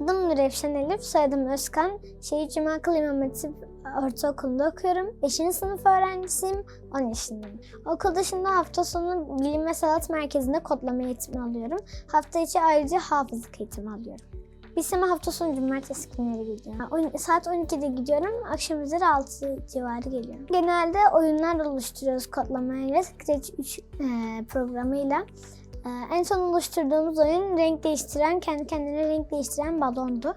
Adım Nurefşen Elif, soyadım Özkan. Şehit Cuma Akıl İmam Hatip Ortaokulu'nda okuyorum. 5. sınıf öğrencisiyim, 10 yaşındayım. Okul dışında hafta sonu Bilim ve Sanat Merkezi'nde kodlama eğitimi alıyorum. Hafta içi ayrıca hafızlık eğitimi alıyorum. Bilseme hafta sonu cumartesi günleri gidiyorum. Saat 12'de gidiyorum, akşam üzeri 6 civarı geliyorum. Genelde oyunlar oluşturuyoruz kodlamayla, Scratch 3 e, programıyla. Ee, en son oluşturduğumuz oyun renk değiştiren, kendi kendine renk değiştiren balondu.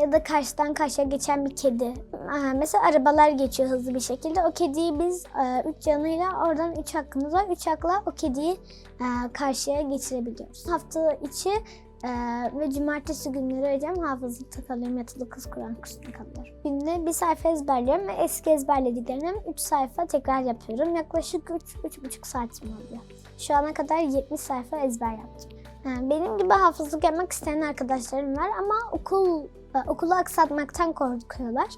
Ya da karşıdan karşıya geçen bir kedi. Ee, mesela arabalar geçiyor hızlı bir şekilde. O kediyi biz e, üç canıyla oradan üç hakkımız var. Üç hakla o kediyi e, karşıya geçirebiliyoruz. Hafta içi e, ve cumartesi günleri hocam hafızlıkta kalıyorum. Yatılı kız Kur'an kursunda kalıyorum. Günde bir sayfa ezberliyorum ve eski ezberlediklerimden 3 sayfa tekrar yapıyorum. Yaklaşık 3-3,5 saatim oluyor. Şu ana kadar 70 sayfa ezber yaptım. Benim gibi hafızlık yapmak isteyen arkadaşlarım var ama okul e, okulu aksatmaktan korkuyorlar.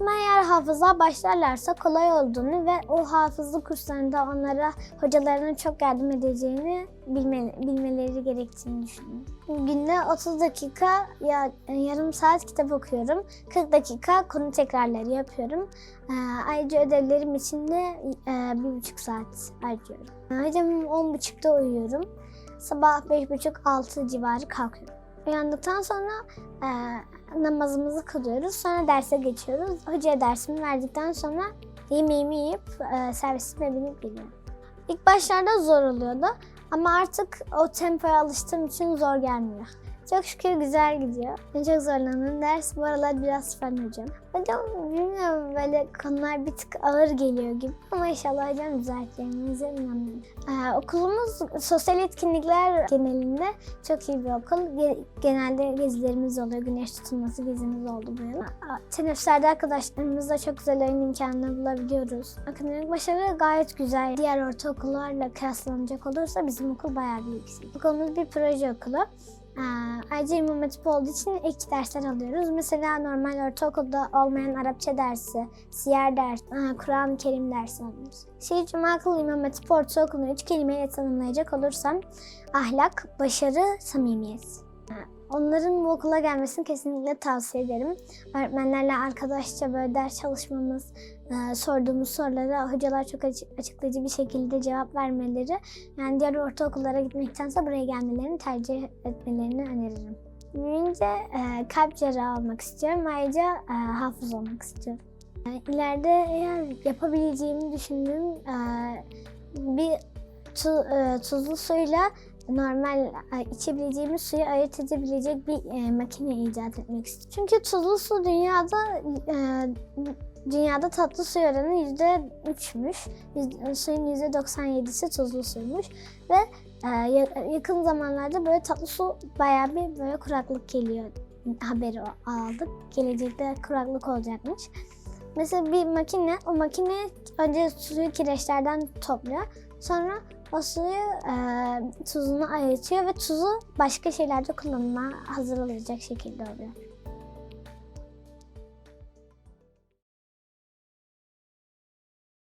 Ama eğer hafıza başlarlarsa kolay olduğunu ve o hafızlık kurslarında onlara hocalarının çok yardım edeceğini bilme, bilmeleri gerektiğini düşünüyorum. Günde 30 dakika ya yarım saat kitap okuyorum. 40 dakika konu tekrarları yapıyorum. Ee, ayrıca ödevlerim için de e, bir buçuk saat harcıyorum. Hocam 10.30'da uyuyorum. Sabah 5.30-6 civarı kalkıyorum. Uyandıktan sonra e, namazımızı kılıyoruz. Sonra derse geçiyoruz. Hocaya dersimi verdikten sonra yemeğimi yiyip e, servisime binip geliyorum. İlk başlarda zor oluyordu ama artık o tempoya alıştığım için zor gelmiyor. Çok şükür güzel gidiyor. En çok zorlandığım ders bu aralar biraz fen hocam. Hocam bilmiyorum böyle konular bir tık ağır geliyor gibi ama inşallah hocam düzelteceğinize inanıyorum. Ee, okulumuz sosyal etkinlikler genelinde çok iyi bir okul. Ge- genelde gezilerimiz oluyor. Güneş tutulması gezimiz oldu bu yıl. Teneffüslerde arkadaşlarımızla çok güzel oyun imkanları bulabiliyoruz. Akademik başarı gayet güzel. Diğer ortaokullarla kıyaslanacak olursa bizim okul bayağı bir yüksek. Okulumuz bir proje okulu. Ayrıca İmam Hatip olduğu için ek dersler alıyoruz. Mesela normal ortaokulda olmayan Arapça dersi, siyer dersi, Kur'an-ı Kerim dersi alıyoruz. Şehit Cuma Akıl İmam Hatip Ortaokulu'nu üç kelimeyle tanımlayacak olursam ahlak, başarı, samimiyet. Onların bu okula gelmesini kesinlikle tavsiye ederim. Öğretmenlerle arkadaşça böyle ders çalışmamız, e, sorduğumuz sorulara hocalar çok açı- açıklayıcı bir şekilde cevap vermeleri, yani diğer ortaokullara gitmektense buraya gelmelerini tercih etmelerini öneririm. Büyüyünce e, kalp cerrahı olmak istiyorum. Ayrıca e, hafız olmak istiyorum. E, ileride eğer yapabileceğimi düşündüğüm e, bir tu, e, tuzlu suyla normal içebileceğimiz suyu ayırt edebilecek bir e, makine icat etmek istiyorum. Çünkü tuzlu su dünyada e, dünyada tatlı su oranı yüzde üçmüş. Yüz- Suyun yüzde 97'si tuzlu suymuş ve e, ya- yakın zamanlarda böyle tatlı su bayağı bir böyle kuraklık geliyor haberi aldık. Gelecekte kuraklık olacakmış. Mesela bir makine, o makine önce suyu kireçlerden topluyor. Sonra o suyu e, tuzunu ayırtıyor ve tuzu başka şeylerde kullanıma hazır olacak şekilde oluyor.